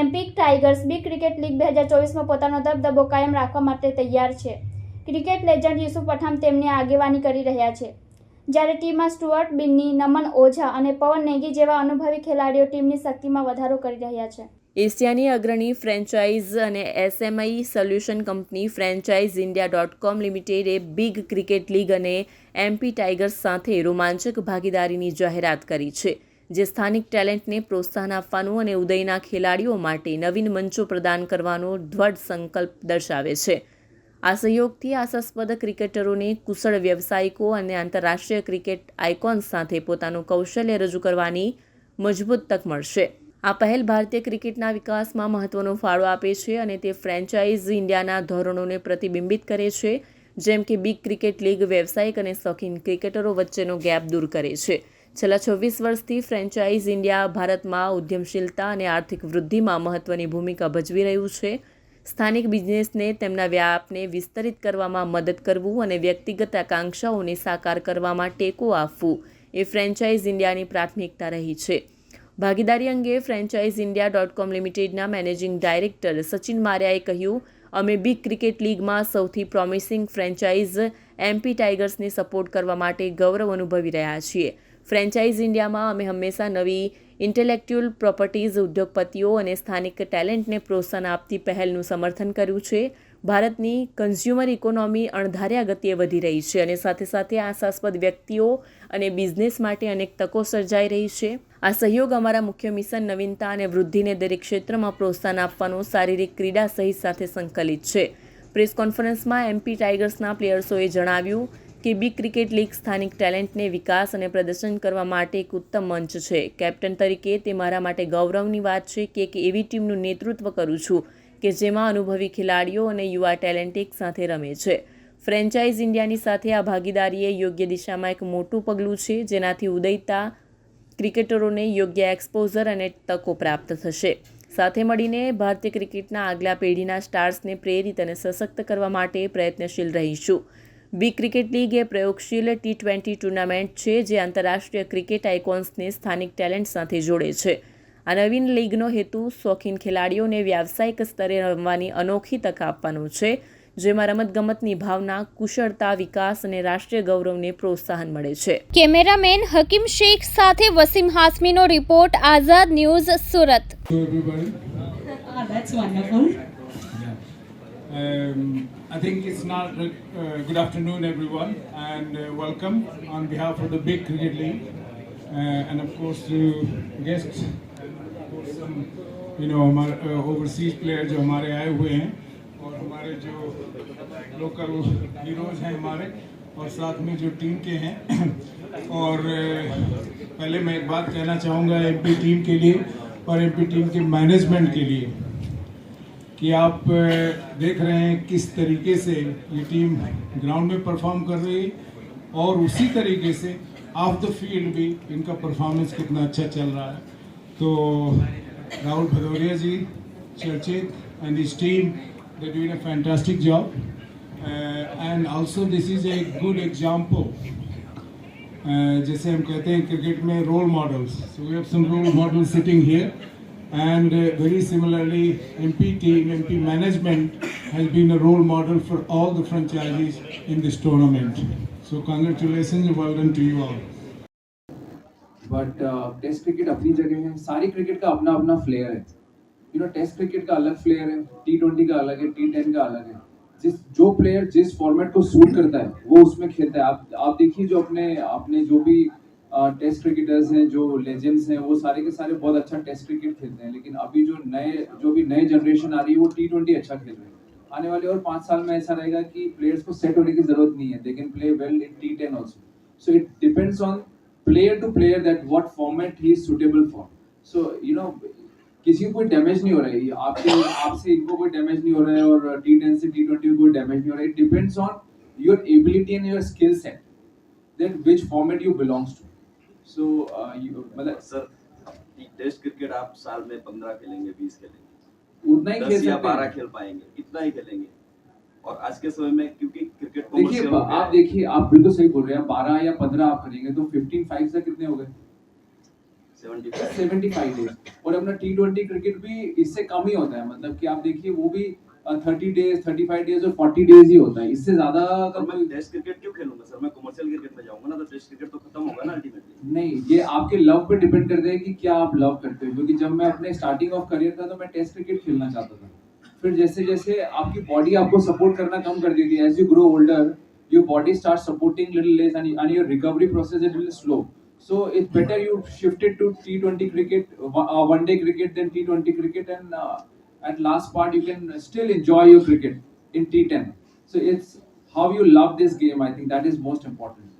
એમ્પિક Tigers B cricket league બે હજાર ચોવીસમાં પોતાનો દબદબો કાયમ રાખવા માટે તૈયાર છે ક્રિકેટ લેજન્ડ યુસુફ પઠાણ તેમની આગેવાની કરી રહ્યા છે જ્યારે ટીમમાં સ્ટુઅર્ટ બિન્ની નમન ઓઝા અને પવન નેગી જેવા અનુભવી ખેલાડીઓ ટીમની શક્તિમાં વધારો કરી રહ્યા છે એશિયાની અગ્રણી ફ્રેન્ચાઇઝ અને SMI solution company franchise India dot com લિમિટેડે બિગ ક્રિકેટ લીગ અને એમપી ટાઈગર્સ સાથે રોમાંચક ભાગીદારીની જાહેરાત કરી છે જે સ્થાનિક ટેલેન્ટને પ્રોત્સાહન આપવાનું અને ઉદયના ખેલાડીઓ માટે નવીન મંચો પ્રદાન કરવાનો દ્રઢ સંકલ્પ દર્શાવે છે આ સહયોગથી આશાસ્પદ ક્રિકેટરોને કુશળ વ્યવસાયિકો અને આંતરરાષ્ટ્રીય ક્રિકેટ આઇકોન્સ સાથે પોતાનું કૌશલ્ય રજૂ કરવાની મજબૂત તક મળશે આ પહેલ ભારતીય ક્રિકેટના વિકાસમાં મહત્વનો ફાળો આપે છે અને તે ફ્રેન્ચાઇઝ ઇન્ડિયાના ધોરણોને પ્રતિબિંબિત કરે છે જેમ કે બિગ ક્રિકેટ લીગ વ્યવસાયિક અને શોખીન ક્રિકેટરો વચ્ચેનો ગેપ દૂર કરે છે છેલ્લા છવ્વીસ વર્ષથી ફ્રેન્ચાઇઝ ઇન્ડિયા ભારતમાં ઉદ્યમશીલતા અને આર્થિક વૃદ્ધિમાં મહત્ત્વની ભૂમિકા ભજવી રહ્યું છે સ્થાનિક બિઝનેસને તેમના વ્યાપને વિસ્તરિત કરવામાં મદદ કરવું અને વ્યક્તિગત આકાંક્ષાઓને સાકાર કરવામાં ટેકો આપવું એ ફ્રેન્ચાઇઝ ઇન્ડિયાની પ્રાથમિકતા રહી છે ભાગીદારી અંગે ફ્રેન્ચાઇઝ ઇન્ડિયા ડોટ કોમ લિમિટેડના મેનેજિંગ ડાયરેક્ટર સચિન માર્યાએ કહ્યું અમે બિગ ક્રિકેટ લીગમાં સૌથી પ્રોમિસિંગ ફ્રેન્ચાઇઝ એમપી ટાઇગર્સને સપોર્ટ કરવા માટે ગૌરવ અનુભવી રહ્યા છીએ ફ્રેન્ચાઇઝ ઇન્ડિયામાં અમે હંમેશા નવી ઇન્ટેલેક્ચ્યુઅલ પ્રોપર્ટીઝ ઉદ્યોગપતિઓ અને સ્થાનિક ટેલેન્ટને પ્રોત્સાહન આપતી પહેલનું સમર્થન કર્યું છે ભારતની કન્ઝ્યુમર ઇકોનોમી અણધાર્યા ગતિએ વધી રહી છે અને સાથે સાથે આશાસ્પદ વ્યક્તિઓ અને બિઝનેસ માટે અનેક તકો સર્જાઈ રહી છે આ સહયોગ અમારા મુખ્ય મિશન નવીનતા અને વૃદ્ધિને દરેક ક્ષેત્રમાં પ્રોત્સાહન આપવાનું શારીરિક ક્રીડા સહિત સાથે સંકલિત છે પ્રેસ કોન્ફરન્સમાં એમપી ટાઇગર્સના પ્લેયર્સોએ જણાવ્યું કે બી ક્રિકેટ લીગ સ્થાનિક ટેલેન્ટને વિકાસ અને પ્રદર્શન કરવા માટે એક ઉત્તમ મંચ છે કેપ્ટન તરીકે તે મારા માટે ગૌરવની વાત છે કે એક એવી ટીમનું નેતૃત્વ કરું છું કે જેમાં અનુભવી ખેલાડીઓ અને યુવા ટેલેન્ટ એક સાથે રમે છે ફ્રેન્ચાઇઝ ઇન્ડિયાની સાથે આ ભાગીદારીએ યોગ્ય દિશામાં એક મોટું પગલું છે જેનાથી ઉદયતા ક્રિકેટરોને યોગ્ય એક્સપોઝર અને તકો પ્રાપ્ત થશે સાથે મળીને ભારતીય ક્રિકેટના આગલા પેઢીના સ્ટાર્સને પ્રેરિત અને સશક્ત કરવા માટે પ્રયત્નશીલ રહીશું બી ક્રિકેટ લીગ એ પ્રયોગશીલ ટી ટ્વેન્ટી ટુર્નામેન્ટ છે જે આંતરરાષ્ટ્રીય ક્રિકેટ આઇકોન્સને સ્થાનિક ટેલેન્ટ સાથે જોડે છે આ નવીન લીગનો હેતુ શોખીન ખેલાડીઓને વ્યાવસાયિક સ્તરે રમવાની અનોખી તક આપવાનો છે જેમાં રમતગમતની ભાવના કુશળતા વિકાસ અને રાષ્ટ્રીય ગૌરવને પ્રોત્સાહન મળે છે કેમેરામેન હકીમ શેખ સાથે વસીમ હાસમીનો report Azad news Surat Um, I think it's not uh, good afternoon, everyone, and uh, welcome on behalf of the Big Cricket League, uh, and of course to guests, some, you know, our uh, overseas players who are आए हुए हैं और हमारे जो local heroes हैं हमारे और साथ में जो टीम के हैं और पहले मैं एक बात कहना चाहूँगा एमपी टीम के लिए और एमपी टीम के मैनेजमेंट के लिए कि आप देख रहे हैं किस तरीके से ये टीम ग्राउंड में परफॉर्म कर रही है और उसी तरीके से ऑफ द फील्ड भी इनका परफॉर्मेंस कितना अच्छा चल रहा है तो राहुल भदौरिया जी चर्चित and this team they doing a fantastic job and also this is a good example जैसे हम कहते हैं क्रिकेट में role models so we have some role model sitting here And uh, very similarly, MP team, MP management has been a role model for all the franchisees in this tournament. So congratulations and well done to you all. But test cricket अपनी जगह है सारी cricket का अपना अपना flare है you know test cricket का अलग फ्लेयर है टी ट्वेंटी का अलग है टी टेन का अलग है जिस जो प्लेयर जिस फॉर्मेट को सूट करता है वो उसमें खेलता है आप आप देखिए जो अपने अपने जो भी टेस्ट क्रिकेटर्स हैं जो लेजेंड्स हैं वो सारे के सारे बहुत अच्छा टेस्ट क्रिकेट खेलते हैं लेकिन अभी जो नए जो भी नए जनरेशन आ रही है वो टी ट्वेंटी अच्छा खेल रहे हैं आने वाले और पाँच साल में ऐसा रहेगा कि प्लेयर्स को सेट होने की जरूरत नहीं है they can play well in T ten also so it depends on player to player that what format he is suitable for so you know किसी को कोई डैमेज नहीं हो रहा है आपके आपसे इनको कोई डैमेज नहीं हो रहा है और टी टेन से टी ट्वेंटी कोई डैमेज नहीं हो रहा है it depends on your ability and your skill set then which format you belongs to so uh, मतलब सर टेस्ट क्रिकेट आप साल में पंद्रह खेलेंगे बीस खेलेंगे उतना ही खेल बारह खेल पाएंगे इतना ही खेलेंगे और आज के समय में क्योंकि क्रिकेट देखिए आप देखिए आप बिल्कुल सही बोल रहे हैं बारह या पंद्रह आप करेंगे तो फिफ्टीन फाइव से कितने हो गए 75 डेज और अपना टी ट्वेंटी क्रिकेट भी इससे कम ही होता है मतलब कि आप देखिए वो भी thirty days thirty five days और फोर्टी डेज ही होता है इससे ज्यादा तो मैं टेस्ट क्रिकेट क्यों खेलूंगा सर मैं कमर्शियल क्रिकेट में जाऊंगा ना तो टेस्ट क्रिकेट तो खत्म होगा ना अल्टीमेटली नहीं ये आपके लव पे डिपेंड करता है कि क्या आप लव करते हो क्योंकि जब मैं अपने स्टार्टिंग ऑफ करियर था तो मैं टेस्ट क्रिकेट खेलना चाहता था फिर जैसे जैसे आपकी बॉडी आपको सपोर्ट करना कम कर देती है as you grow older your body start supporting little less and your recovery process is slow so it's better you shifted to T cricket, uh, uh, one day cricket, then T20 cricket, and uh, at last part you can still enjoy your cricket in T10. So it's how you love this game. I think that is most important.